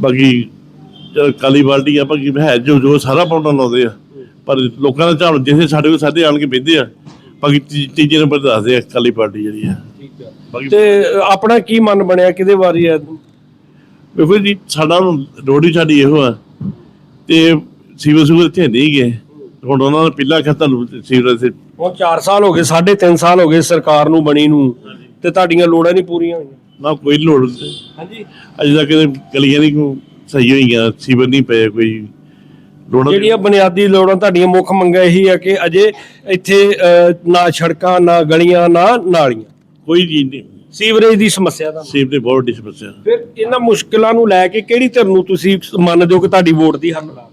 ਬਾਕੀ ਕਾਲੀ ਪਾਰਟੀ ਆ ਬਾਕੀ ਹੈ ਜੋ ਜੋ ਸਾਰਾ ਪਾਉਂਦਾ ਲਾਉਂਦੇ ਆ। ਪਰ ਲੋਕਾਂ ਦਾ ਝਾੜ ਜਿਵੇਂ ਸਾਡੇ ਕੋਲ ਸਾਡੇ ਆਣ ਕੇ ਬਹਿੰਦੇ ਆ ਬਾਕੀ ਤੀਜੇ ਨੰਬਰ ਤੇ ਦੱਸਦੇ ਆ ਕਾਲੀ ਪਾਰਟੀ ਜਿਹੜੀ ਆ। ਤੇ ਆਪਣਾ ਕੀ ਮਨ ਬਣਿਆ ਕਿਹਦੇ ਵਾਰੀ ਆ? ਵੇਖੋ ਜੀ ਸਾਡਾ ਰੋਡ ਸਾਡੀ ਇਹੋ ਆ। ਤੇ ਸੀਵਰ ਸੂਵਰ ਇੱਥੇ ਨਹੀਂ ਗਏ। ਹੁਣ ਉਹਨਾਂ ਨੇ ਪਹਿਲਾਂ ਕਿਹਾ ਤੁਹਾਨੂੰ ਸੀਵਰ ਤੇ ਹੁਣ 4 ਸਾਲ ਹੋ ਗਏ 3.5 ਸਾਲ ਹੋ ਗਏ ਸਰਕਾਰ ਨੂੰ ਬਣੀ ਨੂੰ। ਤੇ ਤੁਹਾਡੀਆਂ ਲੋੜਾਂ ਨਹੀਂ ਪੂਰੀਆਂ ਹੋਈਆਂ। ਨਾ ਕੋਈ ਲੋੜ ਹਾਂਜੀ। ਅਜੇ ਤੱਕ ਇਹਦੇ ਗਲੀਆਂ ਨਹੀਂ ਕੋਈ ਸਹੀ ਹੋਈਆਂ ਸੀਵਰ ਨਹੀਂ ਪਏ ਕੋਈ ਲੋੜ ਜਿਹੜੀਆਂ ਬੁਨਿਆਦੀ ਲੋੜਾਂ ਤੁਹਾਡੀਆਂ ਮੁੱਖ ਮੰਗਾਂ ਇਹੀ ਆ ਕਿ ਅਜੇ ਇੱਥੇ ਅਹ, ਨਾ ਸੜਕਾਂ ਨਾ ਗਲੀਆਂ ਨਾ ਨਾਲੀਆਂ। ਕੋਈ ਚੀਜ਼ ਨਹੀਂ। ਸੀਵਰੇਜ ਦੀ ਸਮੱਸਿਆ ਦਾ। ਸੀਵਰ ਦੀ ਬਹੁਤ ਵੱਡੀ ਸਮੱਸਿਆ। ਫਿਰ ਇਹਨਾਂ ਮੁਸ਼ਕਲਾਂ ਨੂੰ ਲੈ ਕੇ ਕਿਹੜੀ ਧਿਰ ਨੂੰ ਤੁਸੀਂ ਮੰਨਦੇ ਹੋ ਕਿ ਤੁਹਾਡੀ ਵੋਟ ਦੀ ਹੱਕ ਲਾ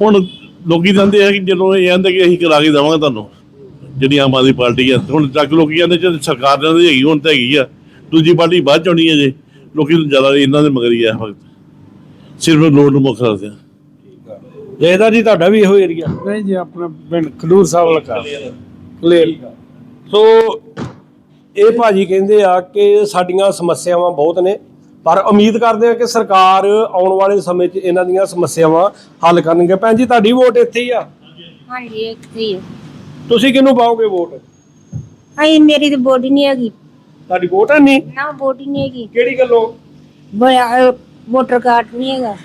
ਹੁਣ ਲੋਕੀ ਕਹਿੰਦੇ ਆ ਕਿ ਜਦੋਂ ਇਹ ਕਹਿੰਦੇ ਕਿ ਅਸੀਂ ਕਰਾ ਕੇ ਦੇਵਾਂਗੇ ਤੁਹਾਨੂੰ ਜਿਹੜੀ ਆਮ ਆਦਮੀ ਪਾਰਟੀ ਆ। ਹੁਣ ਤੱਕ ਲੋਕੀ ਕਹਿੰਦੇ ਜਦ ਸਰਕਾਰ ਦੀ ਹੈਗੀ ਹੁਣ ਤਾਂ ਹੈਗੀ ਆ। ਦੂਜੀ ਪਾਰਟੀ ਬਾਅਦ ਚ ਆਉਣੀ ਹੈ ਜੇ ਲੋਕੀ ਜ਼ਿਆਦਾ ਇਹਨਾਂ ਦੇ ਮਗਰ ਆ ਵਕਤ। ਸਿਰਫ ਲੋੜ ਨੂੰ ਮੁੱਖ ਰੱਖਦੇ ਆ। ਜੈਦਾ ਜੀ ਤੁਹਾਡਾ ਵੀ ਇਹੋ ਏਰੀਆ। ਨਹੀਂ ਜੀ ਆਪਣਾ ਪਿੰਡ ਖਡੂਰ ਸਾਹਿਬ ਲਗਾ ਕਲੀਅਰ ਸੋ ਇਹ ਭਾਜੀ ਕਹਿੰਦੇ ਆ ਕਿ ਸਾਡੀਆਂ ਸਮੱਸਿਆਵਾਂ ਬਹੁਤ ਨੇ ਪਰ ਉਮੀਦ ਕਰਦੇ ਆ ਕਿ ਸਰਕਾਰ ਆਉਣ ਵਾਲੇ ਸਮੇਂ 'ਚ ਇਹਨਾਂ ਦੀਆਂ ਸਮੱਸਿਆਵਾਂ ਹੱਲ ਕਰਨਗੇ। ਭੈਣ ਜੀ ਤੁਹਾਡੀ ਵੋਟ ਇੱਥੇ ਹੀ ਆ? ਹਾਂਜੀ ਇੱਕ ਹੀ ਤੁਸੀਂ ਕਿਹਨੂੰ ਪਾਓਗੇ ਵੋਟ? ਅਈ ਮੇਰੀ ਤੇ ਬੋਡੀ ਨਹੀਂ ਹੈਗੀ। ਤੁਹਾਡੀ ਵੋਟ ਹੈ ਨਹੀਂ? ਨਾ ਬੋਡੀ ਨਹੀਂ ਹੈਗੀ। ਕਿਹੜੀ ਗੱਲੋਂ? ਬੜਾ ਵੋਟਰ ਕਾਰਡ ਨਹੀਂ ਹੈਗਾ।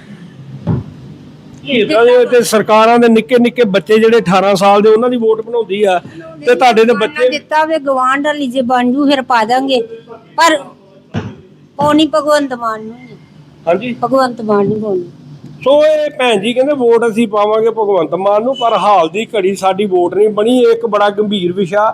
ਇਦਾਂ ਦੇ ਤੇ ਸਰਕਾਰਾਂ ਦੇ ਨਿੱਕੇ ਨਿੱਕੇ ਬੱਚੇ ਜਿਹੜੇ 18 ਸਾਲ ਦੇ ਉਹਨਾਂ ਦੀ ਵੋਟ ਬਣਾਉਂਦੀ ਆ। ਤੇ ਤੁਹਾਡੇ ਦੇ ਬੱਚੇ ਦਿੱਤਾ ਵੇ ਗਵਾਂਢ ਵਾਲੀ ਜੇ ਬਣ ਜੂ ਫਿਰ ਪਾ ਦਾਂਗੇ। ਪਰ ਉਹ ਨਹੀਂ ਭਗਵੰਤ ਮਾਨ ਨੂੰ। ਹਾਂਜੀ। ਭਗਵੰਤ ਮਾਨ ਨੂੰ ਪਾਉਣੀ। ਸੋ ਇਹ ਭੈਣ ਜੀ ਕਹਿੰਦੇ ਵੋਟ ਅਸੀਂ ਪਾਵਾਂਗੇ ਭਗਵੰਤ ਮਾਨ ਨੂੰ ਪਰ ਹਾਲ ਦੀ ਘੜੀ ਸਾਡੀ ਵੋਟ ਨਹੀਂ ਬਣੀ। ਇਹ ਇੱਕ ਬੜਾ ਗੰਭੀਰ ਵਿਸ਼ਾ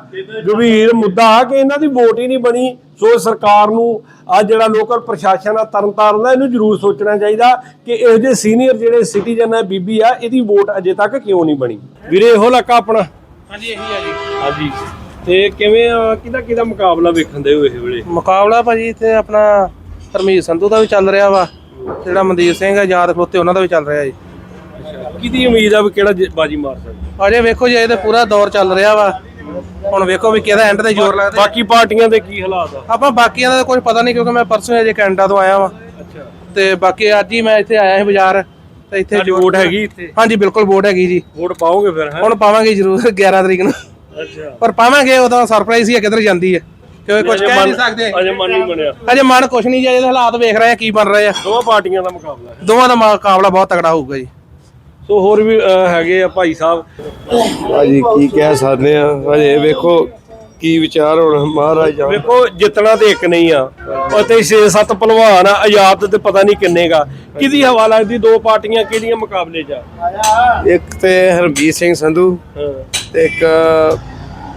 ਗੰਭੀਰ ਮੁੱਦਾ ਆ ਕਿ ਇਹਨਾਂ ਦੀ ਵੋਟ ਹੀ ਨਹੀਂ ਬਣੀ। ਸੋ ਸਰਕਾਰ ਨੂੰ ਆ ਜਿਹੜਾ ਲੋਕਲ ਪ੍ਰਸ਼ਾਸਨ ਆ ਤਰਨਤਾਰਨ ਦਾ ਇਹਨੂੰ ਜ਼ਰੂਰ ਸੋਚਣਾ ਚਾਹੀਦਾ ਕਿ ਇਹੋ ਜਿਹੇ ਸੀਨੀਅਰ ਜਿਹੜੇ ਸਿਟੀਜ਼ਨ ਆ ਬੀਬੀ ਆ ਇਹਦੀ ਵੋਟ ਅਜੇ ਤੱਕ ਕਿਉਂ ਨਹੀਂ ਬਣੀ। ਵੀਰੇ ਇਹੋ ਇਲਾਕਾ ਆਪਣਾ? ਹਾਂਜੀ ਇਹੀ ਆ ਜੀ। ਹਾਂਜੀ। ਤੇ ਕਿਵੇਂ ਆ? ਕਿਹਦਾ ਕਿਹਦਾ ਮੁਕਾਬਲਾ ਵੇਖਣ ਦੇ ਹੋ ਇਹ ਵੇਲੇ? ਮੁਕਾਬਲਾ ਭਾਜੀ ਇੱਥੇ ਆਪਣਾ ਹਰਮੀਤ ਸੰਧੂ ਦਾ ਵੀ ਚੱਲ ਰਿਹਾ ਵਾ। ਜਿਹੜਾ ਮਨਦੀਪ ਸਿੰਘ ਆ ਯਾਦ ਖਲੋਤੇ ਉਹਨਾਂ ਦਾ ਵੀ ਚੱਲ ਰਿਹਾ ਜੀ। ਕਿਹਦੀ ਉਮੀਦ ਆ ਵੀ ਕਿਹੜਾ ਜ- ਬਾਜੀ ਮਾਰ ਸਕਦਾ? ਅਜੇ ਵੇਖੋ ਜੀ ਇਹਦੇ ਪੂਰਾ ਦੌਰ ਚੱਲ ਰਿਹਾ ਵਾ। ਹੁਣ ਵੇਖੋ ਵੀ ਕਿਹਦਾ ਐਂਡ ਤੇ ਜ਼ੋਰ ਲੱਗਦਾ। ਬਾਕੀ ਪਾਰਟੀਆਂ ਦੇ ਕੀ ਹਾਲਾਤ ਆ? ਆਪਾਂ ਬਾਕੀਆਂ ਦਾ ਕੁਝ ਪਤਾ ਨਹੀਂ ਕਿਉਂਕਿ ਮੈਂ ਪਰਸੋਂ ਅਜੇ ਕੈਨੇਡਾ ਤੋਂ ਆਇਆ ਵਾਂ। ਅੱਛਾ। ਤੇ ਬਾਕੀ ਅੱਜ ਹੀ ਮੈਂ ਇੱਥੇ ਆਇਆ ਸੀ ਬਾਜ਼ਾਰ ਤੇ ਇੱਥੇ ਤੁਹਾਡੀ ਵੋਟ ਹੈਗੀ ਇੱਥੇ? ਹਾਂਜੀ ਬਿਲਕੁਲ ਵੋਟ ਹੈਗੀ ਜੀ। ਵੋਟ ਪਾਓਗੇ ਫਿਰ ਹੈ? ਹੁਣ ਪਾਵਾਂਗੇ ਜ਼ਰੂਰ 11 ਤਰੀਕ ਨੂੰ। ਅੱਛਾ। ਪਰ ਪਾਵਾਂਗੇ ਉਦੋਂ ਸਰਪ੍ਰਾਈਜ਼ ਹੀ ਆ ਕਿੱਧਰ ਜਾਂਦੀ ਹੈ ਕਿਉਂਕਿ ਕੁਝ ਕਹਿ ਨਹੀਂ ਸਕਦੇ। ਅਜੇ ਮਨ ਨਹੀਂ ਬਣਿਆ। ਅਜੇ ਮਨ ਕੁਝ ਨਹੀਂ ਜੀ ਅਜੇ ਹਾਲਾਤ ਵੇਖ ਰਹੇ ਆ ਕੀ ਬਣ ਰਹੇ ਆ। ਦੋਵਾਂ ਪਾਰਟੀਆਂ ਦਾ ਮੁਕਾਬਲਾ ਹੈ। ਦੋਵਾਂ ਦਾ ਮੁਕਾਬਲਾ ਬਹੁਤ ਤਕੜਾ ਹੋਊਗਾ ਜੀ। ਸੋ ਹੋਰ ਵੀ ਹੈਗੇ ਆ ਭਾਈ ਸਾਹਿਬ। ਭਾਜੀ ਕੀ ਕਹਿ ਸਕਦੇ ਆ? ਹਜੇ ਵੇਖੋ ਕੀ ਵਿਚਾਰ ਹੁਣ ਮਹਾਰਾਜ ਜਾਣ ਵੇਖੋ ਜਿੱਤਣਾ ਤੇ ਇੱਕ ਨਹੀਂ ਆ। ਉੱਥੇ 6-7 ਪਹਿਲਵਾਨ ਆ ਆਜ਼ਾਦ ਤੇ ਪਤਾ ਨਹੀਂ ਕਿੰਨੇ ਗਾ ਕਿਹਦੀ ਹਵਾ ਲੱਗਦੀ ਦੋ ਪਾਰਟੀਆਂ ਕਿਹੜੀਆਂ ਮੁਕਾਬਲੇ 'ਚ ਆ? ਇੱਕ ਤੇ ਹਰਮੀਤ ਸਿੰਘ ਸੰਧੂ। ਤੇ ਇੱਕ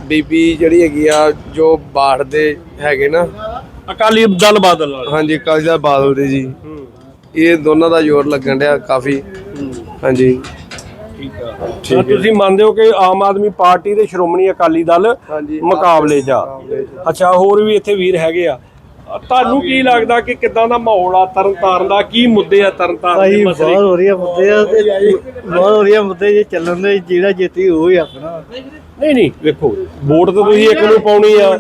ਬੀਬੀ ਜਿਹੜੀ ਹੈਗੀ ਆ ਜੋ ਬਾੜ ਦੇ ਹੈਗੇ ਨਾ। ਅਕਾਲੀ ਦਲ ਬਾਦਲ ਵਾਲੇ ਹਾਂਜੀ ਕਾਲੀ ਦਾ ਬਾਦਲ ਦੇ ਜੀ। ਇਹ ਦੋਨਾਂ ਦਾ ਜ਼ੋਰ ਲੱਗਣ ਡਿਆ ਕਾਫੀ। ਹਾਂਜੀ। ਠੀਕ ਆ। ਤਾਂ ਤੁਸੀਂ ਮੰਨਦੇ ਹੋ ਕਿ ਆਮ ਆਦਮੀ ਪਾਰਟੀ ਤੇ ਸ਼੍ਰੋਮਣੀ ਅਕਾਲੀ ਦਲ। ਮੁਕਾਬਲੇ 'ਚ ਆ? ਅੱਛਾ ਹੋਰ ਵੀ ਇੱਥੇ ਵੀਰ ਹੈਗੇ ਆ। ਤੁਹਾਨੂੰ ਕੀ ਲੱਗਦਾ ਕਿ ਕਿਦਾਂ ਦਾ ਮਾਹੌਲ ਆ ਤਰਨਤਾਰਨ ਦਾ? ਕੀ ਮੁੱਦੇ ਆ ਤਰਨਤਾਰਨ ਦੇ ਮਸਲੇ? ਬਹੁਤ ਹੋ ਰਹੀ ਮੁੱਦੇ ਆ ਤੇ ਬਹੁਤ ਹੋ ਰਹੀ ਮੁੱਦੇ ਜੇ ਚੱਲਣ ਦੇ ਜਿਹੜਾ ਜਿੱਤੀ ਉਹ ਹੀ ਆਪਣਾ। ਨਹੀਂ ਨਹੀਂ ਵੇਖੋ ਵੋਟ ਤਾਂ ਤੁਸੀਂ ਇੱਕ ਨੂੰ ਪਾਉਣੀ ਆ।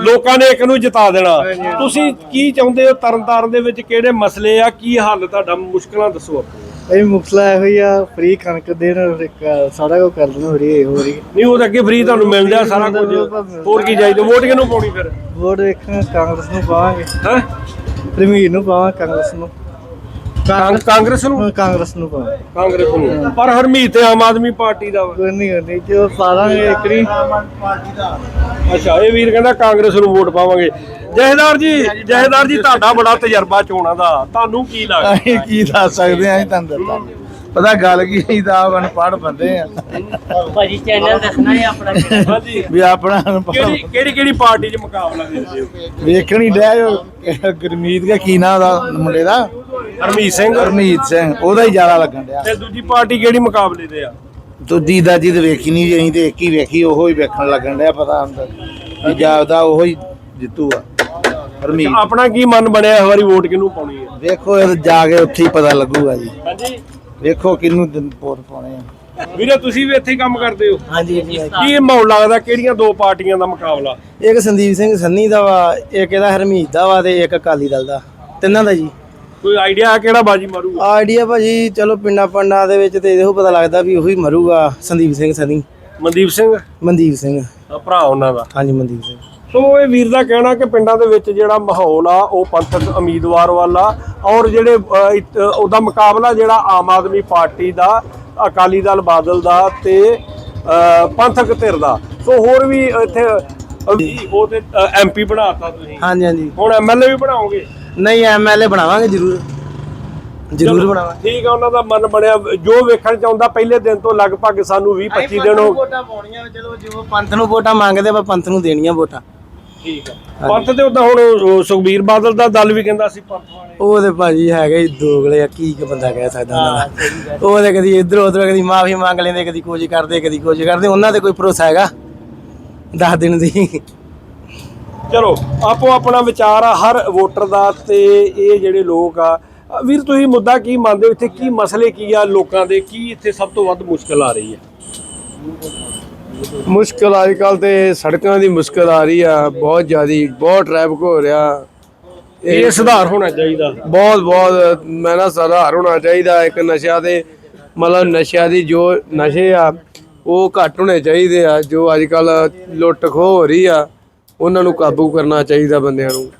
ਲੋਕਾਂ ਨੇ ਇੱਕ ਨੂੰ ਜਿਤਾ ਦੇਣਾ। ਤੁਸੀਂ ਕੀ ਚਾਹੁੰਦੇ ਹੋ ਤਰਨਤਾਰਨ ਦੇ ਵਿੱਚ? ਕਿਹੜੇ ਮਸਲੇ ਆ? ਕੀ ਹੱਲ ਤੁਹਾਡਾ? ਮੁਸ਼ਕਲਾਂ ਦੱਸੋ ਆਪਣੀਆਂ ਇਹ ਮੁਕਸਲਾ ਇਹੋ ਹੀ ਆ ਫ੍ਰੀ ਕਣਕ ਦੇਣ ਸਾਰਾ ਕੁਝ ਕਰ ਦੇਣਾ ਹੋ ਰਹੀ ਹੋ ਰਹੀ ਨਹੀਂ ਉਹ ਤਾਂ ਅੱਗੇ ਫ੍ਰੀ ਤੁਹਾਨੂੰ ਮਿਲ ਜਾ ਸਾਰਾ ਕੁਝ ਹੋਰ ਕੀ ਚਾਹੀਦਾ? ਵੋਟ ਕਿਹਨੂੰ ਪਾਉਣੀ ਫਿਰ? ਵੋਟ ਵੇਖਾਂ ਕਾਂਗਰਸ ਨੂੰ ਪਾਵਾਂਗੇ। ਹੈ? ਰਮੀਰ ਨੂੰ ਪਾਵਾਂ ਕਾਂਗਰਸ ਨੂੰ? ਕਾਂਗਰਸ ਨੂੰ? ਕਾਂਗਰਸ ਨੂੰ ਪਾਵਾਂ। ਕਾਂਗਰਸ ਨੂੰ। ਪਰ ਹਰਮੀਤ ਤੇ ਆਮ ਆਦਮੀ ਪਾਰਟੀ ਦਾ ਕੋਈ ਨਹੀਂ ਕਰਨੀ ਜੋ ਪਾਵਾਂਗੇ ਇੱਕ ਨਹੀਂ। ਅੱਛਾ ਇਹ ਵੀਰ ਕਹਿੰਦਾ ਕਾਂਗਰਸ ਨੂੰ ਵੋਟ ਪਾਵਾਂਗੇ। ਜਹੇਦਾਰ ਜੀ ਜਹੇਦਾਰ ਜੀ ਤੁਹਾਡਾ ਬੜਾ ਤਜਰਬਾ ਚੋਣਾਂ ਦਾ। ਤੁਹਾਨੂੰ ਕੀ ਲੱਗਦਾ? ਅਸੀਂ ਕੀ ਦੱਸ ਸਕਦੇ ਆਂ ਅਸੀਂ ਤੁਹਾਨੂੰ ਦੱਸਾਂ ਪਤਾ ਗੱਲ ਕੀ ਹੈ ਦਾ ਅਨਪੜ੍ਹ ਬੰਦੇ ਆ ਭਾਜੀ ਚੈਨਲ ਦੱਸਣਾ ਹੈ ਆਪਣਾ ਹਾਂਜੀ। ਵੀ ਆਪਣਾ ਅਨਪੜ੍ਹ ਕਿਹੜੀ ਕਿਹੜੀ ਕਿਹੜੀ ਪਾਰਟੀ 'ਚ ਮੁਕਾਬਲਾ ਦਿੰਦੇ ਹੋ? ਵੇਖਣ ਜੋ ਗੁਰਮੀਤ ਦਾ ਕੀ ਨਾਂ ਦਾ ਮੁੰਡੇ ਦਾ? ਹਰਮੀਤ ਸਿੰਘ। ਹਰਮੀਤ ਸਿੰਘ ਉਹਦਾ ਹੀ ਜ਼ਿਆਦਾ ਲੱਗਣ ਡਿਆ। ਤੇ ਦੂਜੀ ਪਾਰਟੀ ਕਿਹੜੀ ਮੁਕਾਬਲੇ ਦੇ ਆ? ਦੂਜੀ ਦਾਦੀ ਤੇ ਵੇਖੀ ਨਹੀਂ ਜੀ ਅਸੀਂ ਤੇ ਇੱਕ ਹੀ ਵੇਖੀ ਉਹੋ ਹੀ ਵੇਖਣ ਲੱਗਣ ਡਿਆ ਪਤਾ ਹੁੰਦਾ ਵੀ ਜਾਪਦਾ ਉਹੋ ਹੀ ਜਿੱਤੂਗਾ। ਹਰਮੀਤ। ਆਪਣਾ ਕੀ ਮਨ ਬਣਿਆ ਇਸ ਵਾਰੀ ਵੋਟ ਕਿਹਨੂੰ ਪਾਉਣੀ ਹੈ? ਵੇਖੋ ਇਹ ਜਾ ਕੇ ਉੱਥੇ ਹੀ ਪਤਾ ਲੱਗੂਗਾ ਜੀ। ਹਾਂਜੀ। ਵੇਖੋ ਕਿਹਨੂੰ ਦਿਨ ਵੋਟ ਪਾਉਣੇ ਆ। ਵੀਰੇ ਤੁਸੀਂ ਵੀ ਇੱਥੇ ਹੀ ਕੰਮ ਕਰਦੇ ਹੋ? ਹਾਂਜੀ ਕੀ ਮਾਹੌਲ ਲੱਗਦਾ? ਕਿਹੜੀਆਂ ਦੋ ਪਾਰਟੀਆਂ ਦਾ ਮੁਕਾਬਲਾ? ਇੱਕ ਸੰਦੀਪ ਸਿੰਘ ਸੰਨੀ ਦਾ ਵਾ ਇੱਕ ਇਹਦਾ ਹਰਮੀਤ ਦਾ ਵਾ ਤੇ ਇੱਕ ਅਕਾਲੀ ਦਲ ਦਾ। ਤਿੰਨਾਂ ਦਾ ਜੀ। ਕੋਈ ਆਈਡੀਆ ਕਿਹੜਾ ਬਾਜੀ ਮਾਰੂ ਆਈਡੀਆ ਭਾਜੀ ਚਲੋ ਪਿੰਡਾਂ ਪੰਡਾਂ ਦੇ ਵਿੱਚ ਤੇ ਇਹੋ ਪਤਾ ਲੱਗਦਾ ਵੀ ਉਹੀ ਮਰੂਗਾ ਸੰਦੀਪ ਸਿੰਘ ਸੰਨੀ। ਮਨਦੀਪ ਸਿੰਘ? ਮਨਦੀਪ ਸਿੰਘ। ਆ ਭਰਾ ਉਹਨਾਂ ਦਾ। ਹਾਂਜੀ ਮਨਦੀਪ ਸਿੰਘ। ਸੋ ਇਹ ਵੀਰ ਦਾ ਕਹਿਣਾ ਕਿ ਪਿੰਡਾਂ ਦੇ ਵਿੱਚ ਜਿਹੜਾ ਮਾਹੌਲ ਆ ਉਹ ਪੰਥਕ ਉਮੀਦਵਾਰ ਵਾਲਾ ਔਰ ਜਿਹੜੇ ਉਹਦਾ ਮੁਕਾਬਲਾ ਜਿਹੜਾ ਆਮ ਆਦਮੀ ਪਾਰਟੀ ਦਾ ਅਕਾਲੀ ਦਲ ਬਾਦਲ ਦਾ ਤੇ ਪੰਥਕ ਧਿਰ ਦਾ। ਸੋ ਹੋਰ ਵੀ ਇੱਥੇ ਉਹ ਤੇ ਐਮਪੀ ਬਣਾਤਾ ਤੁਸੀਂ। ਹਾਂਜੀ ਹਾਂਜੀ। ਹੁਣ ਐਮਐਲਏ ਵੀ ਬਣਾਓਗੇ? ਨਹੀਂ ਐਮਐਲਏ ਬਣਾਵਾਂਗੇ ਜ਼ਰੂਰ। ਜ਼ਰੂਰ ਬਣਾਵਾਂਗੇ। ਠੀਕ ਆ ਉਹਨਾਂ ਦਾ ਮਨ ਬਣਿਆ। ਜੋ ਵੇਖਣ ਚ ਆਉਂਦਾ ਪਹਿਲੇ ਦਿਨ ਤੋਂ ਲਗਭਗ ਸਾਨੂੰ 20 25 ਦਿਨ ਹੋ ਵੋਟਾਂ ਪਾਉਣੀਆਂ ਚਲੋ ਜੋ ਪੰਥ ਨੂੰ ਵੋਟਾਂ ਮੰਗਦੇ ਆਪਾਂ ਪੰਥ ਨੂੰ ਦੇਣੀਆਂ ਵੋਟਾਂ। ਠੀਕ ਆ। ਪੰਥ ਤੇ ਉਦਾਂ ਹੁਣ ਸੁਖਬੀਰ ਬਾਦਲ ਦਾ ਦਲ ਵੀ ਕਹਿੰਦਾ ਸੀ ਪੰਥ ਵਾਲੇ। ਉਹ ਤੇ ਭਾਜੀ ਹੈਗੇ ਹੀ ਦੋਗਲੇ ਆ ਕੀ ਕੁ ਬੰਦਾ ਕਹਿ ਸਕਦਾ ਉਹਨਾਂ ਦਾ ਉਹ ਤੇ ਕਦੀ ਇਧਰ ਉਧਰ ਕਦੀ ਮਾਫੀ ਮੰਗ ਲੈਂਦੇ ਕਦੀ ਕੁਝ ਕਰਦੇ ਕਦੀ ਕੁਝ ਕਰਦੇ ਉਹਨਾਂ ਤੇ ਕੋਈ ਭਰੋਸਾ ਹੈਗਾ? ਦਸ ਦਿਨ ਦੀ। ਚਲੋ ਆਪੋ ਆਪਣਾ ਵਿਚਾਰ ਆ ਹਰ ਵੋਟਰ ਦਾ ਤੇ ਇਹ ਜਿਹੜੇ ਲੋਕ ਆ ਵੀਰ ਤੁਸੀਂ ਮੁੱਦਾ ਕੀ ਮੰਨਦੇ ਹੋ? ਇੱਥੇ ਕੀ ਮਸਲੇ ਕੀ ਆ ਲੋਕਾਂ ਦੇ? ਕੀ ਇੱਥੇ ਸਭ ਤੋਂ ਵੱਧ ਮੁਸ਼ਕਲ ਆ ਰਹੀ ਹੈ? ਮੁਸ਼ਕਲ ਅੱਜ ਕੱਲ ਤੇ ਸੜਕਾਂ ਦੀ ਮੁਸ਼ਕਲ ਆ ਰਹੀ ਆ ਬਹੁਤ ਜ਼ਿਆਦੀ ਬਹੁਤ ਟ੍ਰੈਫਿਕ ਹੋ ਰਿਹਾ। ਇਹ ਸੁਧਾਰ ਹੋਣਾ ਚਾਹੀਦਾ। ਬਹੁਤ ਬਹੁਤ ਮੈਂ ਨਾ ਸੁਧਾਰ ਹੋਣਾ ਚਾਹੀਦਾ ਇੱਕ ਨਸ਼ਿਆਂ ਦੇ ਮਤਲਬ ਨਸ਼ਿਆਂ ਦੀ ਜੋ ਨਸ਼ੇ ਆ ਉਹ ਘੱਟ ਹੋਣੇ ਚਾਹੀਦੇ ਆ ਜੋ ਅੱਜ ਕੱਲ ਲੁੱਟ ਖੋਹ ਹੋ ਰਹੀ ਆ ਉਹਨਾਂ ਨੂੰ ਕਾਬੂ ਕਰਨਾ ਚਾਹੀਦਾ ਬੰਦਿਆਂ ਨੂੰ।